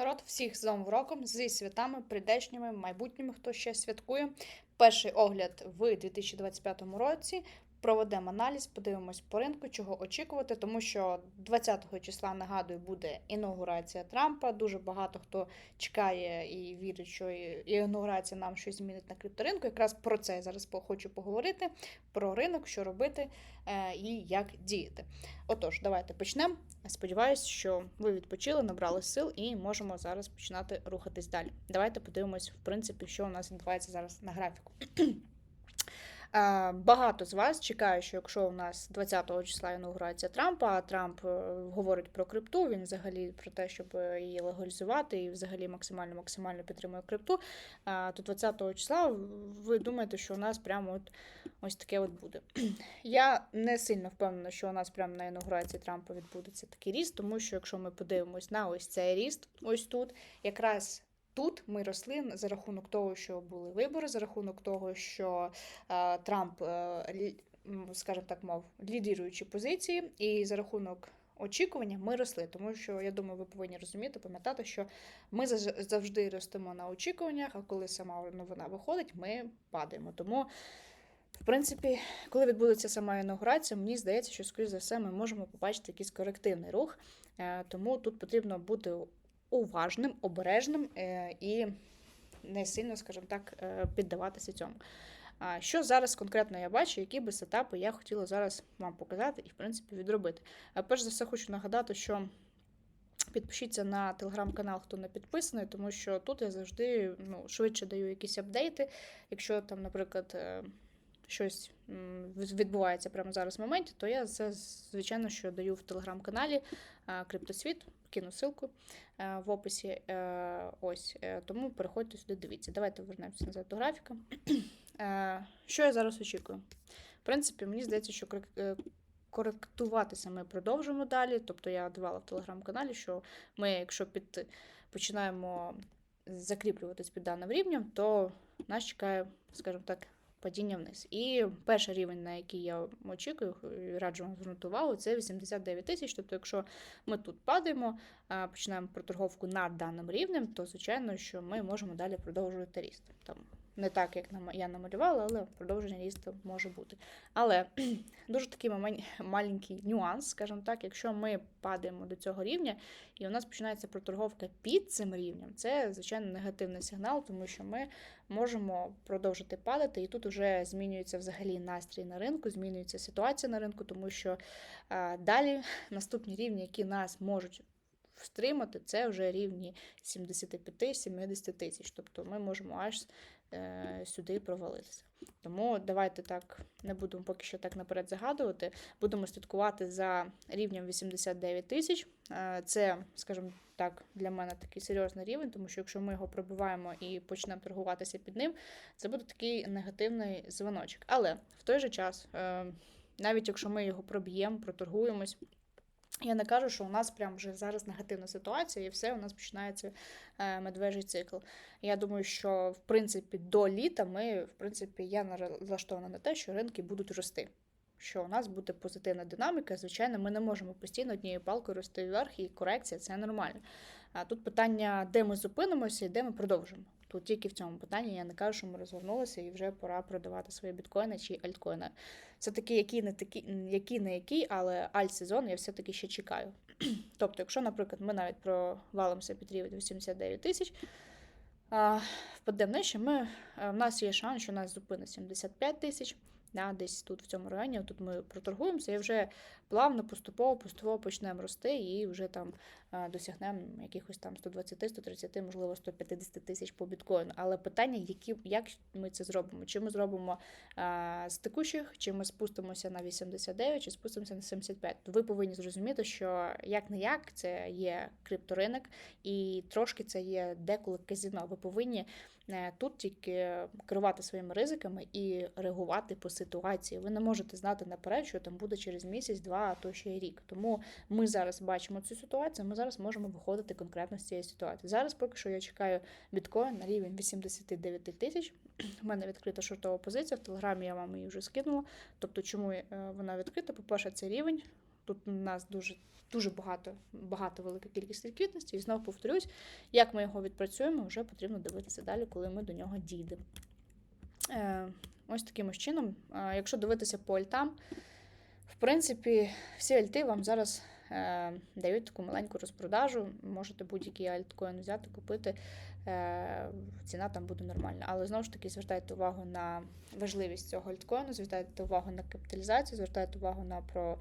народ, всіх з Новим роком, зі святами, прийдешніми, майбутніми, хто ще святкує. Перший огляд в 2025 році. Проведемо аналіз, подивимось по ринку, чого очікувати, тому що 20 числа нагадую буде інаугурація Трампа. Дуже багато хто чекає і вірить, що інаугурація нам щось змінить на крипторинку. Якраз про це я зараз хочу поговорити: про ринок, що робити е, і як діяти. Отож, давайте почнемо. Сподіваюсь, що ви відпочили, набрали сил і можемо зараз починати рухатись далі. Давайте подивимось, в принципі, що у нас відбувається зараз на графіку. Е, Багато з вас чекає, що якщо у нас 20-го числа інаугурація Трампа, а Трамп е, говорить про крипту, він взагалі про те, щоб її легалізувати і взагалі максимально максимально підтримує крипту, е, то 20-го числа ви думаєте, що у нас прямо от ось таке от буде. Я не сильно впевнена, що у нас прямо на інаугурації Трампа відбудеться такий ріст, тому що якщо ми подивимось на ось цей ріст, ось тут, якраз. Тут ми росли за рахунок того, що були вибори, за рахунок того, що е, Трамп, е, скажімо так, мав лідіруючі позиції, і за рахунок очікування ми росли. Тому що я думаю, ви повинні розуміти, пам'ятати, що ми завжди ростемо на очікуваннях, а коли сама новина виходить, ми падаємо. Тому. В принципі, коли відбудеться сама інаугурація, мені здається, що, скоріш за все, ми можемо побачити якийсь корективний рух. Е, Тому тут потрібно бути уважним, обережним е, і не сильно, скажімо так, е, піддаватися цьому. А що зараз конкретно я бачу, які би сетапи я хотіла зараз вам показати і, в принципі, відробити. Перш за все, хочу нагадати, що підпишіться на телеграм-канал, хто не підписаний, тому що тут я завжди ну, швидше даю якісь апдейти. Якщо там, наприклад, е, щось відбувається прямо зараз в моменті, то я це, звичайно, що даю в телеграм-каналі Криптосвіт, кину ссылку е, в описі. Е, Ось е, тому переходьте сюди, дивіться. Давайте вернемося назад до графіка. Що я зараз очікую? В принципі, мені здається, що коректуватися ми продовжимо далі. Тобто я давала в телеграм-каналі, що ми, якщо під починаємо закріплюватись під даним рівнем, то нас чекає, скажімо так, падіння вниз. І перший рівень, на який я очікую, раджу вам звернути увагу, це 89 тисяч. Тобто, якщо ми тут падаємо, починаємо проторговку над даним рівнем, то звичайно, що ми можемо далі продовжувати ріст. Там не так, як я намалювала, але продовження рісту може бути. Але дуже такий маленький нюанс, скажімо так, якщо ми падаємо до цього рівня, і у нас починається проторговка під цим рівнем, це звичайно негативний сигнал, тому що ми можемо продовжити падати, і тут вже змінюється взагалі настрій на ринку, змінюється ситуація на ринку, тому що а, далі наступні рівні, які нас можуть встримати, це вже рівні 75-70 тисяч. Тобто ми можемо аж е, сюди провалитися. Тому давайте так не будемо поки що так наперед загадувати. Будемо слідкувати за рівнем 89 тисяч. Е, Це, скажімо так, для мене такий серйозний рівень, тому що якщо ми його пробиваємо і почнемо торгуватися під ним, це буде такий негативний дзвоночок. Але в той же час, е, навіть якщо ми його проб'ємо, проторгуємось. Я не кажу, що у нас прям вже зараз негативна ситуація, і все, у нас починається е, медвежий цикл. Я думаю, що в принципі до літа ми, в принципі, я налаштована на те, що ринки будуть рости. Що у нас буде позитивна динаміка. Звичайно, ми не можемо постійно однією палкою рости вверх, і корекція це нормально. А тут питання, де ми зупинимося і де ми продовжимо. Тут тільки в цьому питанні я не кажу, що ми розвернулися і вже пора продавати свої біткоїни чи альткоїни. Все таки, які не такі, які не які, але альт-сезон я все-таки ще чекаю. Тобто, якщо, наприклад, ми навіть провалимося під рівень 89 тисяч, Впаде нижче, ми, е, в нас є шанс, що нас зупинить 75 тисяч. Да, десь тут в цьому районі, тут ми проторгуємося і вже плавно, поступово, поступово почнемо рости і вже там е, досягнемо якихось там 120, 130, можливо, 150 тисяч по біткоїну. Але питання, які, як ми це зробимо? Чи ми зробимо е, з текущих, чи ми спустимося на 89, чи спустимося на 75? То ви повинні зрозуміти, що як не як це є крипторинок, і трошки це є деколи казіно. Ви повинні тут тільки керувати своїми ризиками і реагувати по ситуації. Ви не можете знати наперед, що там буде через місяць, два, а то ще й рік. Тому ми зараз бачимо цю ситуацію. Ми зараз можемо виходити конкретно з цієї ситуації. Зараз поки що я чекаю біткоін на рівень 89 тисяч. У мене відкрита шортова позиція. В телеграмі я вам її вже скинула. Тобто, чому е, вона відкрита? По-перше, це рівень. Тут у нас дуже дуже багато, багато велика кількість ліквідності. І знову повторюсь, як ми його відпрацюємо, вже потрібно дивитися далі, коли ми до нього дійдемо. Е, ось таким ось чином. Е, якщо дивитися по альтам, в принципі, всі альти вам зараз е, дають таку маленьку розпродажу. Можете будь-який альткоін взяти, купити. Е, ціна там буде нормальна. Але знову ж таки звертайте увагу на важливість цього альткоїну, звертайте увагу на капіталізацію, звертайте увагу на про.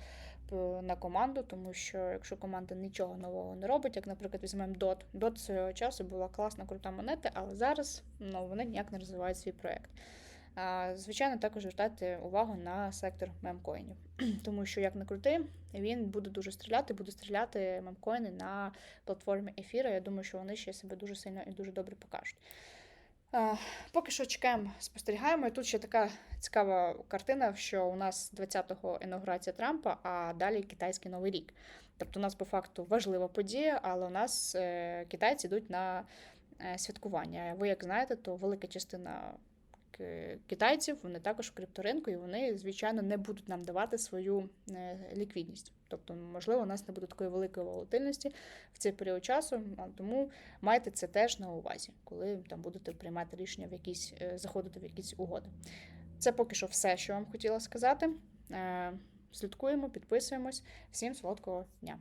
По- На команду, тому що якщо команда нічого нового не робить, як, наприклад, візьмемо DOT. DOT свого часу була класна, крута монета, але зараз ну, вони ніяк не розвивають свій проект. Звичайно, також звертайте увагу на сектор мемкоїнів, тому що, як не крути, він буде дуже стріляти, буде стріляти мемкоїни на платформі ефіра. Я думаю, що вони ще себе дуже сильно і дуже добре покажуть. Поки що чекаємо, спостерігаємо. І тут ще така цікава картина, що у нас 20-го інаугурація Трампа, а далі китайський новий рік. Тобто, у нас по факту важлива подія, але у нас е, китайці йдуть на е, святкування. Ви як знаєте, то велика частина китайців вони також в крипторинку, і вони, звичайно, не будуть нам давати свою е, ліквідність. Тобто, можливо, у нас не буде такої великої волатильності в цей період часу. Тому майте це теж на увазі, коли там будете приймати рішення в якісь е, заходити в якісь угоди. Це поки що все, що вам хотіла сказати. Е, Слідкуємо, підписуємось. Всім солодкого дня!